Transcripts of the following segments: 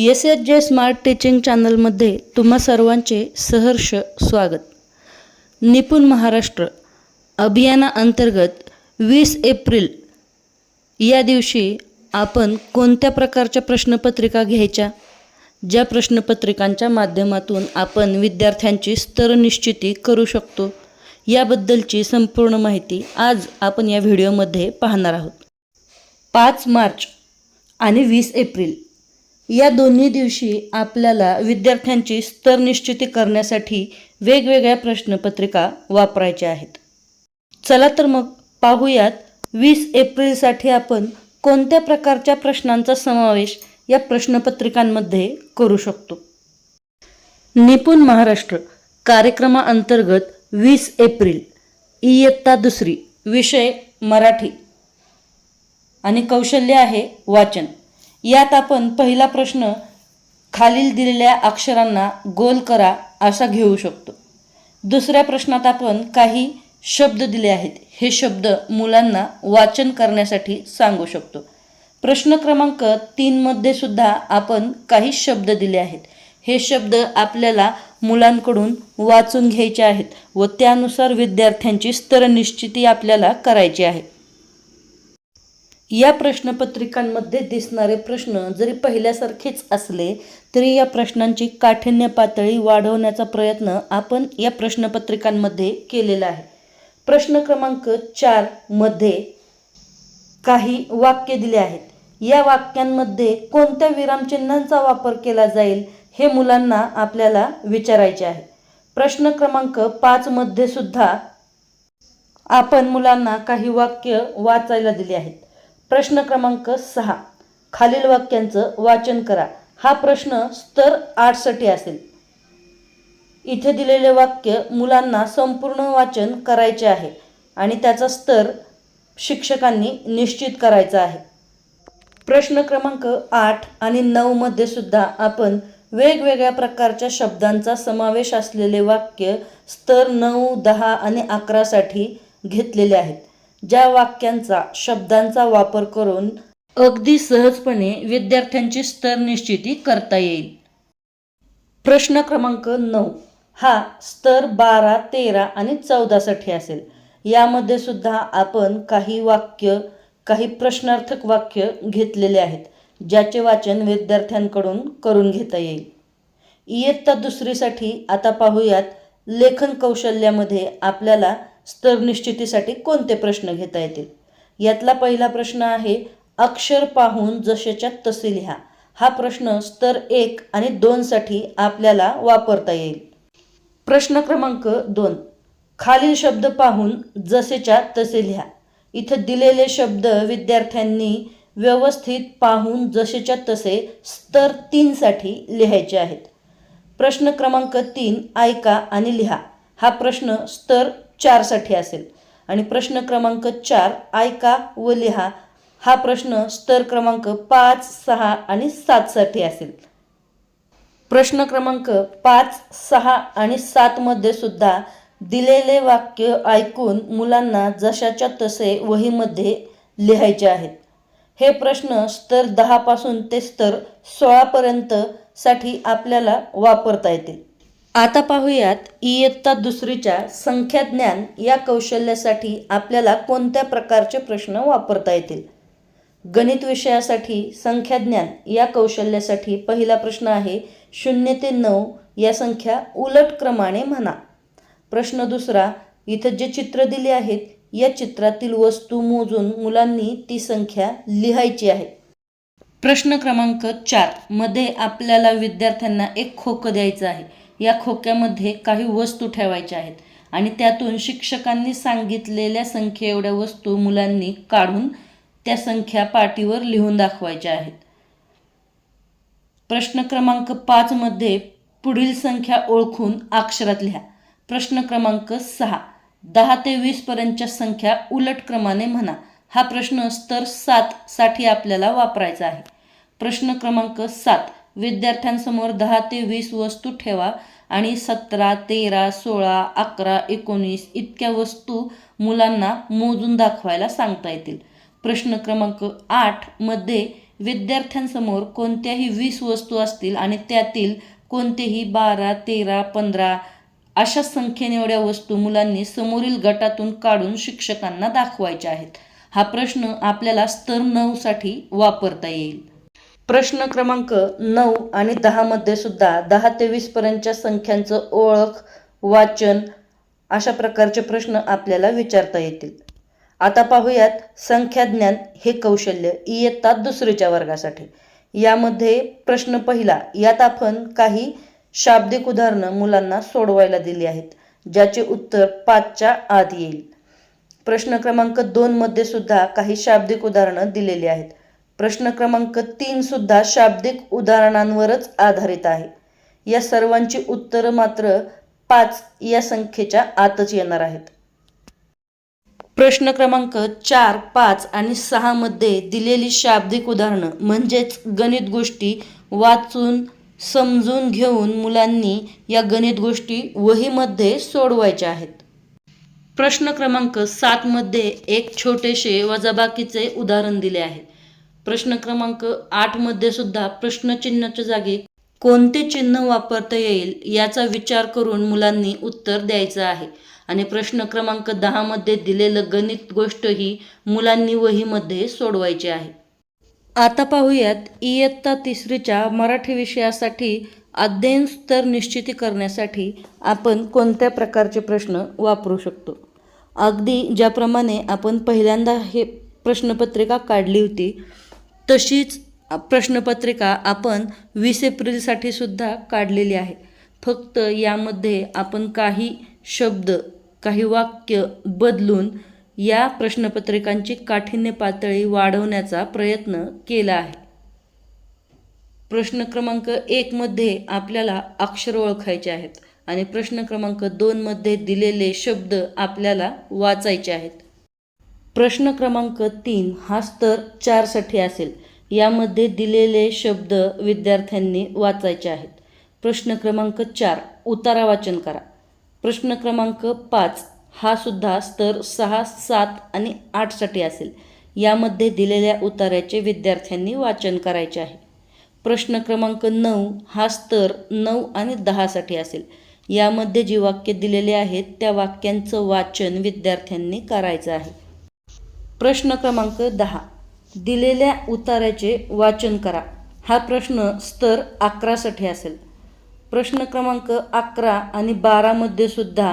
S H J smart teaching चॅनलमध्ये तुम्हा सर्वांचे सहर्ष स्वागत. निपुण महाराष्ट्र अभियानाअंतर्गत वीस एप्रिल या दिवशी आपण कोणत्या प्रकारच्या प्रश्नपत्रिका घ्यायच्या? ज्या प्रश्नपत्रिकांच्या माध्यमातून आपण विद्यार्थ्यांची स्तरनिश्चिती करू शकतो. याबद्दलची संपूर्ण माहिती आज आपण या व्हिडिओमध्ये पाहणार आहोत. पाच मार्च आणि वीस एप्रिल. या दोन्ही दिवशी आपल्याला विद्यार्थ्यांची स्तर निश्चिती करण्यासाठी वेगवेगळ्या प्रश्नपत्रिका वापरायच्या आहेत. चला तर मग पाहूयात वीस एप्रिलसाठी आपण कोणत्या प्रकारच्या प्रश्नांचा समावेश या प्रश्नपत्रिकांमध्ये करू शकतो? निपुण महाराष्ट्र कार्यक्रमाअंतर्गत वीस एप्रिल इयत्ता दुसरी विषय मराठी. आणि कौशल्य आहे वाचन. यात आपण पहिला प्रश्न खालील दिलेल्या अक्षरांना गोल करा असा घेऊ शकतो. दुसऱ्या प्रश्नात आपण काही शब्द दिले आहेत. हे शब्द मुलांना वाचन करण्यासाठी सांगू शकतो. प्रश्न क्रमांक तीनमध्ये सुद्धा आपण काही शब्द दिले आहेत. हे शब्द आपल्याला मुलांकडून वाचून घ्यायचे आहेत व त्यानुसार विद्यार्थ्यांची स्तरनिश्चिती आपल्याला करायची आहे. या प्रश्नपत्रिकांमध्ये दिसणारे प्रश्न जरी पहिल्यासारखेच असले तरी या प्रश्नांची काठिण्य पातळी वाढवण्याचा प्रयत्न आपण या प्रश्नपत्रिकांमध्ये केलेला आहे. प्रश्न क्रमांक चारमध्ये काही वाक्य दिले आहेत. या वाक्यांमध्ये कोणत्या विरामचिन्हांचा वापर केला जाईल हे मुलांना आपल्याला विचारायचे आहे. प्रश्न क्रमांक पाचमध्ये सुद्धा आपण मुलांना काही वाक्य वाचायला दिले आहेत. प्रश्न क्रमांक सहा. खालील वाक्यांचं वाचन करा. हा प्रश्न स्तर आठसाठी असेल. इथे दिलेले वाक्य मुलांना संपूर्ण वाचन करायचे आहे आणि त्याचा स्तर शिक्षकांनी निश्चित करायचा आहे. प्रश्न क्रमांक आठ आणि नऊमध्ये सुद्धा आपण वेगवेगळ्या प्रकारच्या शब्दांचा समावेश असलेले वाक्य स्तर नऊ दहा आणि अकरासाठी घेतलेले आहेत. ज्या वाक्यांचा शब्दांचा वापर करून अगदी सहजपणे विद्यार्थ्यांची स्तर निश्चिती करता येईल. प्रश्न क्रमांक नऊ. हा स्तर बारा तेरा आणि चौदासाठी असेल. यामध्ये सुद्धा आपण काही वाक्य काही प्रश्नार्थक वाक्य घेतलेले आहेत ज्याचे वाचन विद्यार्थ्यांकडून करून घेता येईल. इयत्ता दुसरीसाठी आता पाहूयात लेखन कौशल्यामध्ये आपल्याला स्तर निश्चितीसाठी कोणते प्रश्न घेता येतील? यातला पहिला प्रश्न आहे अक्षर पाहून जसेच्या तसे लिहा. हा प्रश्न स्तर एक आणि दोनसाठी आपल्याला वापरता येईल. प्रश्न क्रमांक दोन. खालील शब्द पाहून जसेच्या तसे लिहा. इथं दिलेले शब्द विद्यार्थ्यांनी व्यवस्थित पाहून जसेच्या तसे स्तर तीनसाठी लिहायचे आहेत. प्रश्न क्रमांक तीन ऐका आणि लिहा. हा प्रश्न स्तर चारसाठी असेल. आणि प्रश्न क्रमांक चार ऐका व लिहा. हा प्रश्न स्तर क्रमांक पाच सहा आणि सातसाठी असेल. प्रश्न क्रमांक पाच सहा आणि सातमध्ये सुद्धा दिलेले वाक्य ऐकून मुलांना जशाच्या तसे वहीमध्ये लिहायचे आहेत. हे प्रश्न स्तर दहापासून ते स्तर सोळापर्यंत साठी आपल्याला वापरता येतील. आता पाहूयात इयत्ता दुसरीच्या संख्याज्ञान या कौशल्यासाठी आपल्याला कोणत्या प्रकारचे प्रश्न वापरता येतील? गणित विषयासाठी संख्याज्ञान या कौशल्यासाठी पहिला प्रश्न आहे शून्य ते नऊ या संख्या उलट क्रमाने म्हणा. प्रश्न दुसरा इथं जे चित्र दिले आहेत या चित्रातील वस्तू मोजून मुलांनी ती संख्या लिहायची आहे. प्रश्न क्रमांक चारमध्ये आपल्याला विद्यार्थ्यांना एक खोकं द्यायचं आहे. या खोक्यामध्ये काही वस्तू ठेवायच्या आहेत. आणि त्यातून शिक्षकांनी सांगितलेल्या संख्ये एवढ्या वस्तू मुलांनी काढून त्या संख्या पाटीवर लिहून दाखवायच्या आहेत. प्रश्न क्रमांक पाचमध्ये पुढील संख्या ओळखून अक्षरात लिहा. प्रश्न क्रमांक सहा. दहा ते वीसपर्यंतच्या संख्या उलट क्रमाने म्हणा. हा प्रश्न स्तर सातसाठी आपल्याला वापरायचा आहे. प्रश्न क्रमांक सात. विद्यार्थ्यांसमोर दहा ते वीस वस्तू ठेवा आणि सतरा तेरा सोळा अकरा एकोणीस इतक्या वस्तू मुलांना मोजून दाखवायला सांगता येतील. प्रश्न क्रमांक आठमध्ये विद्यार्थ्यांसमोर कोणत्याही वीस वस्तू असतील आणि त्यातील कोणतेही बारा तेरा पंधरा अशा संख्येने एवढ्या वस्तू मुलांनी समोरील गटातून काढून शिक्षकांना दाखवायच्या आहेत. हा प्रश्न आपल्याला स्तर नऊसाठी वापरता येईल. प्रश्न क्रमांक नऊ आणि दहामध्ये सुद्धा दहा ते वीसपर्यंतच्या संख्यांचं ओळख वाचन अशा प्रकारचे प्रश्न आपल्याला विचारता येतील. आता पाहूयात संख्याज्ञान हे कौशल्य इयत्ता दुसरीच्या वर्गासाठी. यामध्ये प्रश्न पहिला यात आपण काही शाब्दिक उदाहरणं मुलांना सोडवायला दिली आहेत ज्याचे उत्तर पाचच्या आत येईल. प्रश्न क्रमांक दोनमध्ये सुद्धा काही शाब्दिक उदाहरणं दिलेली आहेत. प्रश्न क्रमांक तीन सुद्धा शाब्दिक उदाहरणांवरच आधारित आहे. या सर्वांची उत्तरं मात्र पाच या संख्येच्या आतच येणार आहेत. प्रश्न क्रमांक चार पाच आणि सहामध्ये दिलेली शाब्दिक उदाहरणं म्हणजेच गणित गोष्टी वाचून समजून घेऊन मुलांनी या गणित गोष्टी वहीमध्ये सोडवायच्या आहेत. प्रश्न क्रमांक सातमध्ये एक छोटेसे वजाबाकीचे उदाहरण दिले आहे. प्रश्न क्रमांक आठमध्ये सुद्धा प्रश्नचिन्हाच्या जागी कोणते चिन्ह वापरता येईल याचा विचार करून मुलांनी उत्तर द्यायचं आहे. आणि प्रश्न क्रमांक दहामध्ये दिलेलं गणित गोष्ट ही मुलांनी वहीमध्ये सोडवायची आहे. आता पाहूयात इयत्ता तिसरीच्या मराठी विषयासाठी अध्ययन स्तर निश्चिती करण्यासाठी आपण कोणत्या प्रकारचे प्रश्न वापरू शकतो? अगदी ज्याप्रमाणे आपण पहिल्यांदा हे प्रश्नपत्रिका काढली होती तशीच प्रश्नपत्रिका आपण वीस एप्रिलसाठी सुद्धा काढलेली आहे. फक्त यामध्ये आपण काही शब्द काही वाक्य बदलून या प्रश्नपत्रिकांची काठिण्य पातळी वाढवण्याचा प्रयत्न केला आहे. प्रश्न क्रमांक एकमध्ये आपल्याला अक्षर ओळखायचे आहेत आणि प्रश्न क्रमांक दोनमध्ये दिलेले शब्द आपल्याला वाचायचे आहेत. प्रश्न क्रमांक तीन हा स्तर चारसाठी असेल. यामध्ये दिलेले शब्द विद्यार्थ्यांनी वाचायचे आहेत. प्रश्न क्रमांक चार उतारा वाचन करा. प्रश्न क्रमांक पाच हा सुद्धा स्तर सहा सात आणि आठसाठी असेल. यामध्ये दिलेल्या उतार्याचे विद्यार्थ्यांनी वाचन करायचे आहे. प्रश्न क्रमांक नऊ हा स्तर नऊ आणि दहासाठी असेल. यामध्ये जी वाक्य दिलेली आहेत त्या वाक्यांचं वाचन विद्यार्थ्यांनी करायचं आहे. प्रश्न क्रमांक दहा. दिलेल्या उतार्याचे वाचन करा. हा प्रश्न स्तर अकरासाठी असेल. प्रश्न क्रमांक अकरा आणि बारामध्ये सुद्धा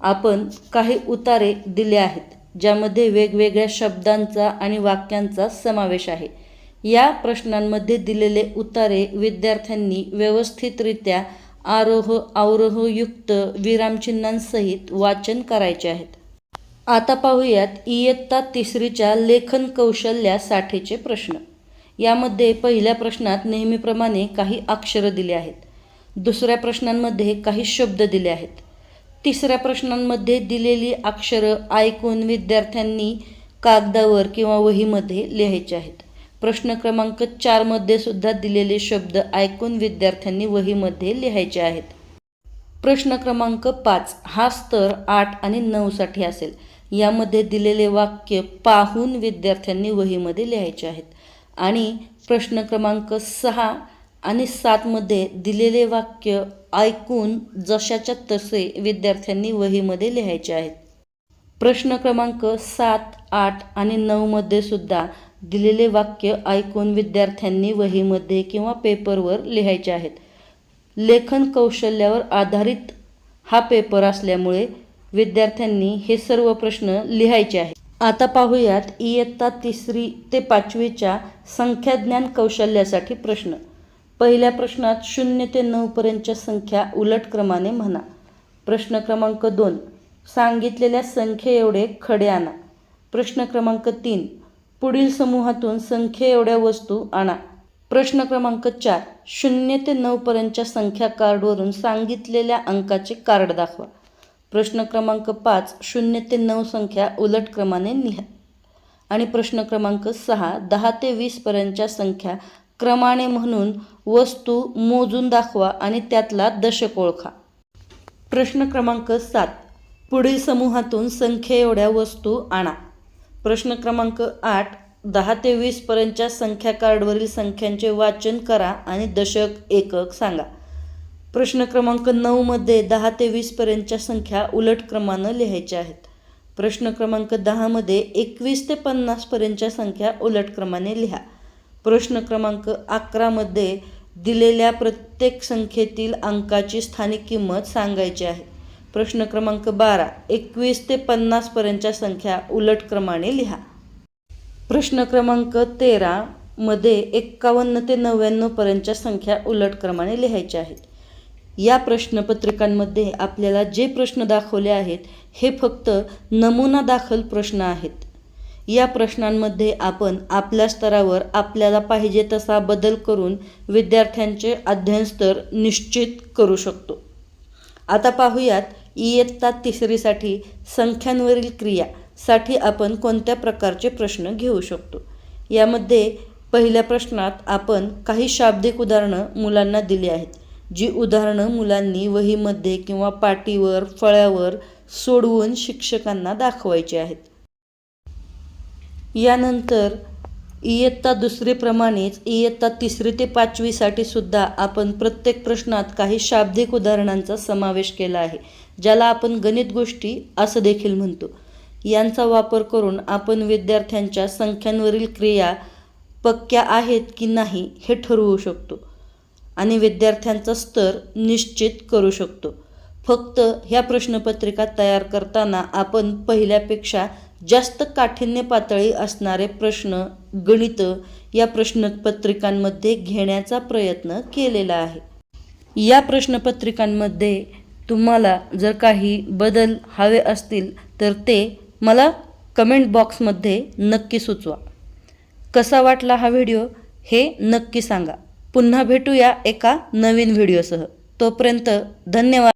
आपण काही उतारे दिले आहेत ज्यामध्ये वेगवेगळ्या शब्दांचा आणि वाक्यांचा समावेश आहे. या प्रश्नांमध्ये दिलेले उतारे विद्यार्थ्यांनी व्यवस्थितरित्या आरोह अवरोहयुक्त विरामचिन्हांसहित वाचन करायचे आहेत. आता पाहूयात इयत्ता तिसरीच्या लेखन कौशल्यासाठीचे प्रश्न. यामध्ये पहिल्या प्रश्नात नेहमीप्रमाणे काही अक्षरं दिली आहेत. दुसऱ्या प्रश्नांमध्ये काही शब्द दिले आहेत. तिसऱ्या प्रश्नांमध्ये दिलेली अक्षरं ऐकून विद्यार्थ्यांनी कागदावर किंवा वहीमध्ये लिहायचे आहेत. प्रश्न क्रमांक चारमध्ये सुद्धा दिलेले शब्द ऐकून विद्यार्थ्यांनी वहीमध्ये लिहायचे आहेत. प्रश्न क्रमांक पाच हा स्तर आठ आणि नऊसाठी असेल. यामध्ये दिलेले वाक्य पाहून विद्यार्थ्यांनी वहीमध्ये लिहायचे आहेत. आणि प्रश्न क्रमांक सहा आणि सातमध्ये दिलेले वाक्य ऐकून जशाच्या तसे विद्यार्थ्यांनी वहीमध्ये लिहायचे आहेत. प्रश्न क्रमांक सात आठ आणि नऊमध्ये सुद्धा दिलेले वाक्य ऐकून विद्यार्थ्यांनी वहीमध्ये किंवा पेपरवर लिहायचे आहेत. लेखन कौशल्यावर आधारित हा पेपर असल्यामुळे विद्यार्थ्यांनी हे सर्व प्रश्न लिहायचे आहेत. आता पाहूयात इयत्ता तिसरी ते पाचवीच्या संख्याज्ञान कौशल्यासाठी प्रश्न. पहिल्या प्रश्नात शून्य ते नऊपर्यंतच्या संख्या उलट क्रमाने म्हणा. प्रश्न क्रमांक दोन. सांगितलेल्या संख्ये एवढे खडे आणा. प्रश्न क्रमांक तीन. पुढील समूहातून संख्ये एवढ्या वस्तू आणा. प्रश्न क्रमांक चार. शून्य ते नऊपर्यंतच्या संख्या कार्डवरून सांगितलेल्या अंकाचे कार्ड दाखवा. प्रश्न क्रमांक पाच शून्य ते नऊ संख्या उलट क्रमाने लिहा. आणि प्रश्न क्रमांक सहा दहा ते वीसपर्यंतच्या संख्या क्रमाने म्हणून वस्तू मोजून दाखवा आणि त्यातला दशक ओळखा. प्रश्न क्रमांक सात पुढील समूहातून संख्ये एवढ्या वस्तू आणा. प्रश्न क्रमांक आठ दहा ते वीसपर्यंतच्या संख्या कार्डवरील संख्यांचे वाचन करा आणि दशक एकक सांगा. प्रश्न क्रमांक नऊमध्ये दहा ते वीसपर्यंतच्या संख्या उलट क्रमानं लिहायच्या आहेत. प्रश्न क्रमांक दहामध्ये एकवीस ते पन्नासपर्यंतच्या संख्या उलट क्रमाने लिहा. प्रश्न क्रमांक अकरामध्ये दिलेल्या प्रत्येक संख्येतील अंकाची स्थानिक किंमत सांगायची आहे. प्रश्न क्रमांक बारा एकवीस ते पन्नासपर्यंतच्या संख्या उलट क्रमाने लिहा. प्रश्न क्रमांक तेरामध्ये एक्कावन्न ते नव्याण्णवपर्यंतच्या संख्या उलट क्रमाने लिहायच्या आहेत. या प्रश्नपत्रिकांमध्ये आपल्याला जे प्रश्न दाखवले आहेत हे फक्त नमुना दाखल प्रश्न आहेत. या प्रश्नांमध्ये आपण आपल्या स्तरावर आपल्याला पाहिजे तसा बदल करून विद्यार्थ्यांचे अध्ययन स्तर निश्चित करू शकतो. आता पाहूयात इयत्ता तिसरीसाठी संख्यांवरील क्रियासाठी आपण कोणत्या प्रकारचे प्रश्न घेऊ शकतो? यामध्ये पहिल्या प्रश्नात आपण काही शाब्दिक उदाहरणं मुलांना दिली आहेत. जी उदाहरणं मुलांनी वहीमध्ये किंवा पाटीवर फळ्यावर सोडवून शिक्षकांना दाखवायची आहेत. यानंतर इयत्ता दुसरीप्रमाणेच इयत्ता तिसरी ते पाचवीसाठी सुद्धा आपण प्रत्येक प्रश्नात काही शाब्दिक उदाहरणांचा समावेश केला आहे ज्याला आपण गणित गोष्टी असं देखील म्हणतो. यांचा वापर करून आपण विद्यार्थ्यांच्या संख्यांवरील क्रिया पक्क्या आहेत की नाही हे ठरवू शकतो. आणि विद्यार्थ्यांचा स्तर निश्चित करू शकतो. फक्त ह्या प्रश्नपत्रिका तयार करताना आपण पहिल्यापेक्षा जास्त काठिण्य पातळी असणारे प्रश्न गणित या प्रश्नपत्रिकांमध्ये घेण्याचा प्रयत्न केलेला आहे. या प्रश्नपत्रिकांमध्ये तुम्हाला जर काही बदल हवे असतील तर ते मला कमेंट बॉक्समध्ये नक्की सुचवा. कसा वाटला हा व्हिडिओ हे नक्की सांगा. पुन्हा भेटूया एका नवीन व्हिडिओसह. तोपर्यंत धन्यवाद.